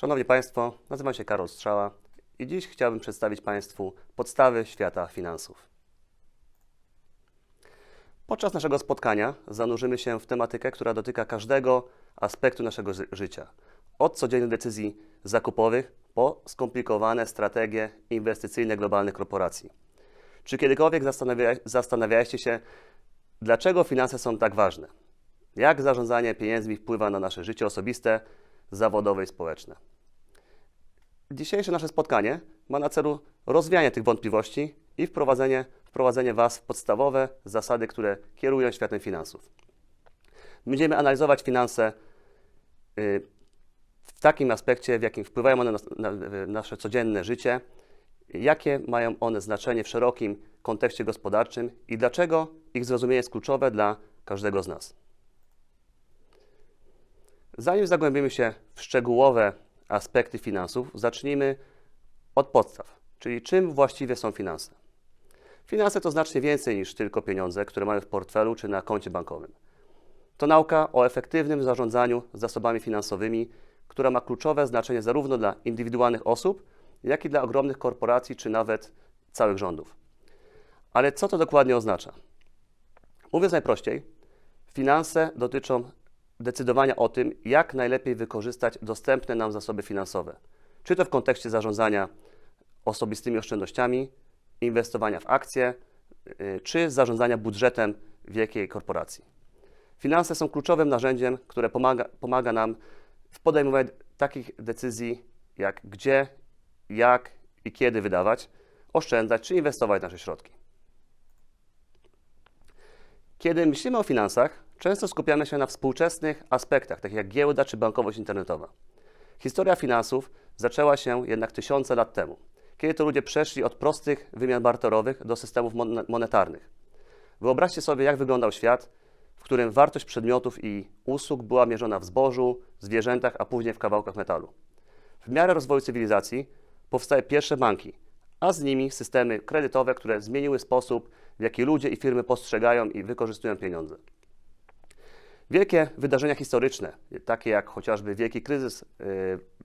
Szanowni Państwo, nazywam się Karol Strzała i dziś chciałbym przedstawić Państwu podstawy świata finansów. Podczas naszego spotkania zanurzymy się w tematykę, która dotyka każdego aspektu naszego ży- życia. Od codziennych decyzji zakupowych po skomplikowane strategie inwestycyjne globalnych korporacji. Czy kiedykolwiek zastanawia- zastanawialiście się, dlaczego finanse są tak ważne? Jak zarządzanie pieniędzmi wpływa na nasze życie osobiste, zawodowe i społeczne? Dzisiejsze nasze spotkanie ma na celu rozwianie tych wątpliwości i wprowadzenie, wprowadzenie Was w podstawowe zasady, które kierują światem finansów. Będziemy analizować finanse y, w takim aspekcie, w jakim wpływają one na, na, na nasze codzienne życie, jakie mają one znaczenie w szerokim kontekście gospodarczym i dlaczego ich zrozumienie jest kluczowe dla każdego z nas. Zanim zagłębimy się w szczegółowe aspekty finansów, zacznijmy od podstaw, czyli czym właściwie są finanse. Finanse to znacznie więcej niż tylko pieniądze, które mamy w portfelu czy na koncie bankowym. To nauka o efektywnym zarządzaniu zasobami finansowymi, która ma kluczowe znaczenie zarówno dla indywidualnych osób, jak i dla ogromnych korporacji czy nawet całych rządów. Ale co to dokładnie oznacza? Mówiąc najprościej, finanse dotyczą decydowania o tym, jak najlepiej wykorzystać dostępne nam zasoby finansowe. Czy to w kontekście zarządzania osobistymi oszczędnościami, inwestowania w akcje, yy, czy zarządzania budżetem wielkiej korporacji. Finanse są kluczowym narzędziem, które pomaga, pomaga nam w podejmowaniu takich decyzji, jak gdzie, jak i kiedy wydawać, oszczędzać czy inwestować nasze środki. Kiedy myślimy o finansach, często skupiamy się na współczesnych aspektach, takich jak giełda czy bankowość internetowa. Historia finansów zaczęła się jednak tysiące lat temu, kiedy to ludzie przeszli od prostych wymian barterowych do systemów mon- monetarnych. Wyobraźcie sobie, jak wyglądał świat, w którym wartość przedmiotów i usług była mierzona w zbożu, zwierzętach, a później w kawałkach metalu. W miarę rozwoju cywilizacji powstały pierwsze banki, a z nimi systemy kredytowe, które zmieniły sposób, w jaki ludzie i firmy postrzegają i wykorzystują pieniądze. Wielkie wydarzenia historyczne, takie jak chociażby wielki kryzys y,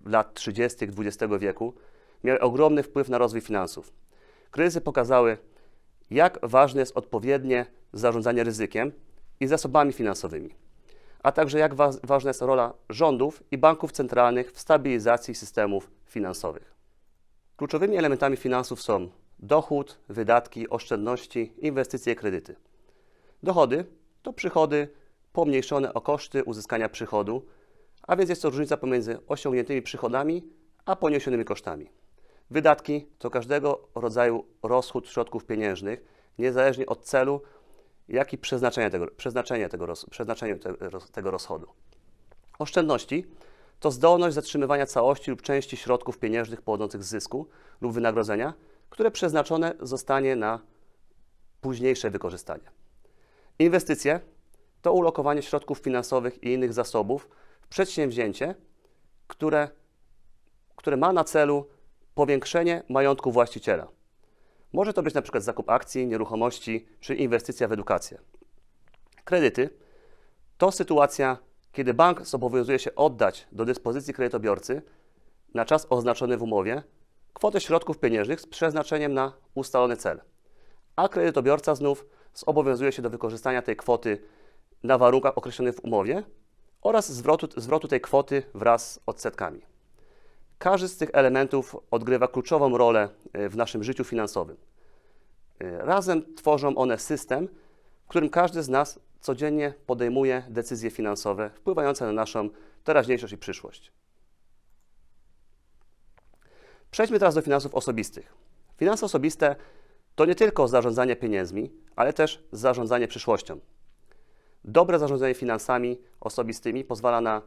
lat 30. XX wieku, miały ogromny wpływ na rozwój finansów. Kryzysy pokazały, jak ważne jest odpowiednie zarządzanie ryzykiem i zasobami finansowymi, a także jak wa- ważna jest rola rządów i banków centralnych w stabilizacji systemów finansowych. Kluczowymi elementami finansów są dochód, wydatki, oszczędności, inwestycje kredyty. Dochody to przychody pomniejszone o koszty uzyskania przychodu, a więc jest to różnica pomiędzy osiągniętymi przychodami a poniesionymi kosztami. Wydatki to każdego rodzaju rozchód środków pieniężnych, niezależnie od celu, jak i przeznaczenia tego, przeznaczenia tego, roz, przeznaczenia tego rozchodu. Oszczędności to zdolność zatrzymywania całości lub części środków pieniężnych pochodzących z zysku lub wynagrodzenia, które przeznaczone zostanie na późniejsze wykorzystanie. Inwestycje to ulokowanie środków finansowych i innych zasobów w przedsięwzięcie, które, które ma na celu powiększenie majątku właściciela. Może to być na przykład zakup akcji, nieruchomości czy inwestycja w edukację. Kredyty to sytuacja, kiedy bank zobowiązuje się oddać do dyspozycji kredytobiorcy na czas oznaczony w umowie kwotę środków pieniężnych z przeznaczeniem na ustalony cel, a kredytobiorca znów zobowiązuje się do wykorzystania tej kwoty na warunkach określonych w umowie oraz zwrotu, zwrotu tej kwoty wraz z odsetkami. Każdy z tych elementów odgrywa kluczową rolę e, w naszym życiu finansowym. E, Razem tworzą one system, w którym każdy z nas codziennie podejmuje decyzje finansowe wpływające na naszą teraźniejszość i przyszłość. Przejdźmy teraz do finansów osobistych. Finanse osobiste to nie tylko zarządzanie pieniędzmi, ale też zarządzanie przyszłością. Dobre zarządzanie finansami osobistymi pozwala na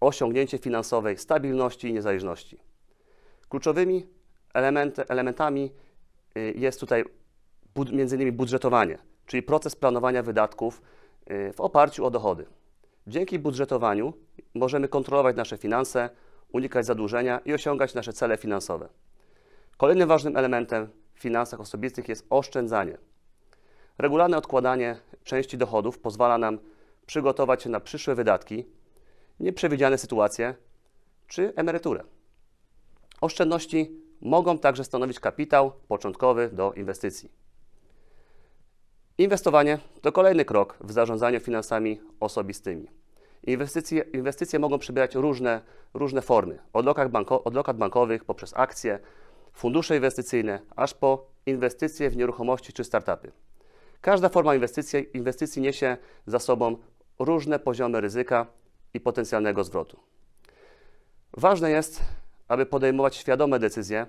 osiągnięcie finansowej stabilności i niezależności. Kluczowymi elementy, elementami y, jest tutaj bud- między innymi budżetowanie, czyli proces planowania wydatków y, w oparciu o dochody. Dzięki budżetowaniu możemy kontrolować nasze finanse, unikać zadłużenia i osiągać nasze cele finansowe. Kolejnym ważnym elementem w finansach osobistych jest oszczędzanie. Regularne odkładanie części dochodów pozwala nam przygotować się na przyszłe wydatki, nieprzewidziane sytuacje czy emeryturę. Oszczędności mogą także stanowić kapitał początkowy do inwestycji. Inwestowanie to kolejny krok w zarządzaniu finansami osobistymi. Inwestycje, inwestycje mogą przybierać różne, różne formy, od banko, od lokat bankowych poprzez akcje, fundusze inwestycyjne, aż po inwestycje w nieruchomości czy startupy. Każda forma inwestycji, inwestycji niesie za sobą różne poziomy ryzyka i potencjalnego zwrotu. Ważne jest, aby podejmować świadome decyzje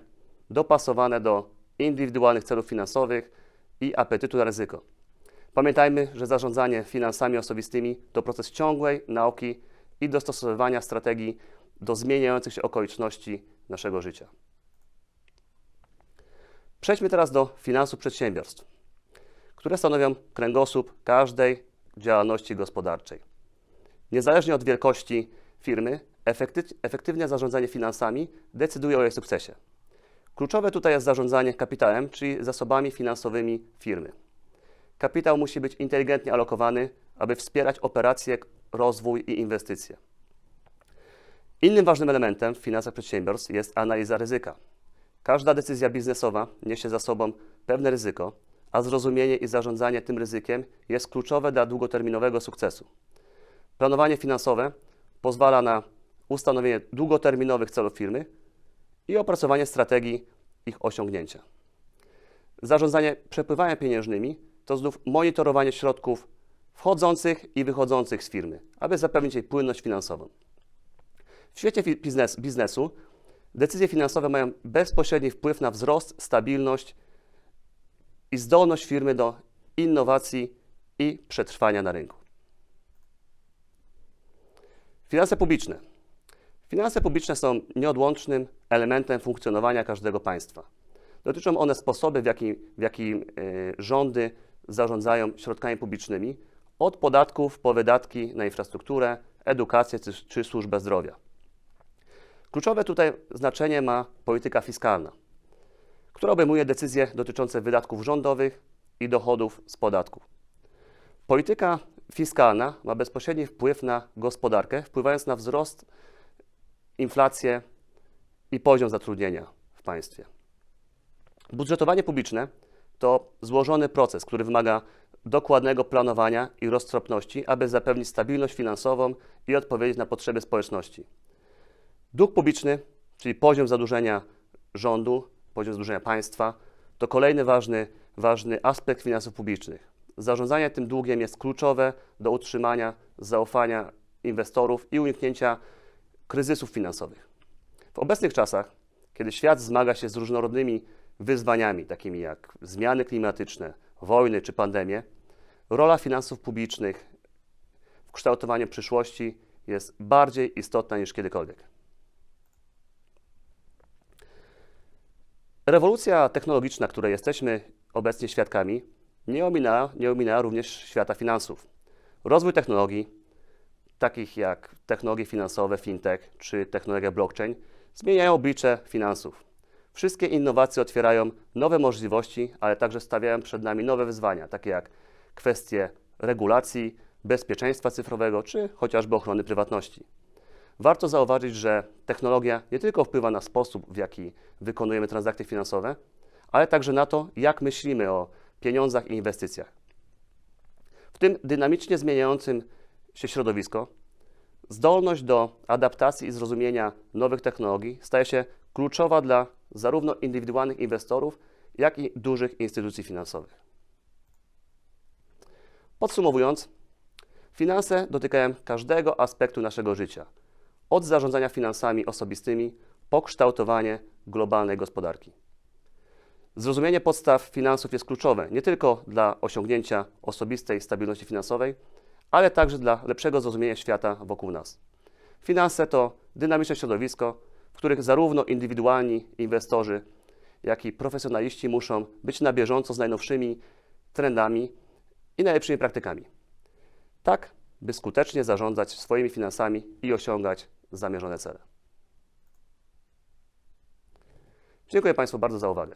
dopasowane do indywidualnych celów finansowych i apetytu na ryzyko. Pamiętajmy, że zarządzanie finansami osobistymi to proces ciągłej nauki i dostosowywania strategii do zmieniających się okoliczności naszego życia. Przejdźmy teraz do finansów przedsiębiorstw, które stanowią kręgosłup każdej działalności gospodarczej. Niezależnie od wielkości firmy, efektywne zarządzanie finansami decyduje o jej sukcesie. Kluczowe tutaj jest zarządzanie kapitałem, czyli zasobami finansowymi firmy. Kapitał musi być inteligentnie alokowany, aby wspierać operacje, rozwój i inwestycje. Innym ważnym elementem w finansach przedsiębiorstw jest analiza ryzyka. Każda decyzja biznesowa niesie za sobą pewne ryzyko, a zrozumienie i zarządzanie tym ryzykiem jest kluczowe dla długoterminowego sukcesu. Planowanie finansowe pozwala na ustanowienie długoterminowych celów firmy i opracowanie strategii ich osiągnięcia. Zarządzanie przepływami pieniężnymi to znów monitorowanie środków wchodzących i wychodzących z firmy, aby zapewnić jej płynność finansową. W świecie biznes, biznesu decyzje finansowe mają bezpośredni wpływ na wzrost, stabilność i zdolność firmy do innowacji i przetrwania na rynku. Finanse publiczne. Finanse publiczne są nieodłącznym elementem funkcjonowania każdego państwa. Dotyczą one sposoby, w jaki, w jaki y, rządy zarządzają środkami publicznymi, od podatków po wydatki na infrastrukturę, edukację czy, czy służbę zdrowia. Kluczowe tutaj znaczenie ma polityka fiskalna, która obejmuje decyzje dotyczące wydatków rządowych i dochodów z podatków. Polityka fiskalna ma bezpośredni wpływ na gospodarkę, wpływając na wzrost, inflację i poziom zatrudnienia w państwie. Budżetowanie publiczne to złożony proces, który wymaga dokładnego planowania i roztropności, aby zapewnić stabilność finansową i odpowiedzieć na potrzeby społeczności. Dług publiczny, czyli poziom zadłużenia rządu, poziom zadłużenia państwa, to kolejny ważny, ważny aspekt finansów publicznych. Zarządzanie tym długiem jest kluczowe do utrzymania zaufania inwestorów i uniknięcia kryzysów finansowych. W obecnych czasach, kiedy świat zmaga się z różnorodnymi wyzwaniami, takimi jak zmiany klimatyczne, wojny czy pandemie, rola finansów publicznych w kształtowaniu przyszłości jest bardziej istotna niż kiedykolwiek. Rewolucja technologiczna, której jesteśmy obecnie świadkami, nie ominęła, nie również świata finansów. Rozwój technologii, takich jak technologie finansowe, fintech czy technologia blockchain, zmieniają oblicze finansów. Wszystkie innowacje otwierają nowe możliwości, ale także stawiają przed nami nowe wyzwania, takie jak kwestie regulacji, bezpieczeństwa cyfrowego czy chociażby ochrony prywatności. Warto zauważyć, że technologia nie tylko wpływa na sposób, w jaki wykonujemy transakcje finansowe, ale także na to, jak myślimy o pieniądzach i inwestycjach. W tym dynamicznie zmieniającym się środowisko, zdolność do adaptacji i zrozumienia nowych technologii staje się kluczowa dla zarówno indywidualnych inwestorów, jak i dużych instytucji finansowych. Podsumowując, finanse dotykają każdego aspektu naszego życia, od zarządzania finansami osobistymi po kształtowanie globalnej gospodarki. Zrozumienie podstaw finansów jest kluczowe nie tylko dla osiągnięcia osobistej stabilności finansowej, ale także dla lepszego zrozumienia świata wokół nas. Finanse to dynamiczne środowisko, w których zarówno indywidualni inwestorzy, jak i profesjonaliści muszą być na bieżąco z najnowszymi trendami i najlepszymi praktykami. Tak, by skutecznie zarządzać swoimi finansami i osiągać zamierzone cele. Dziękuję Państwu bardzo za uwagę.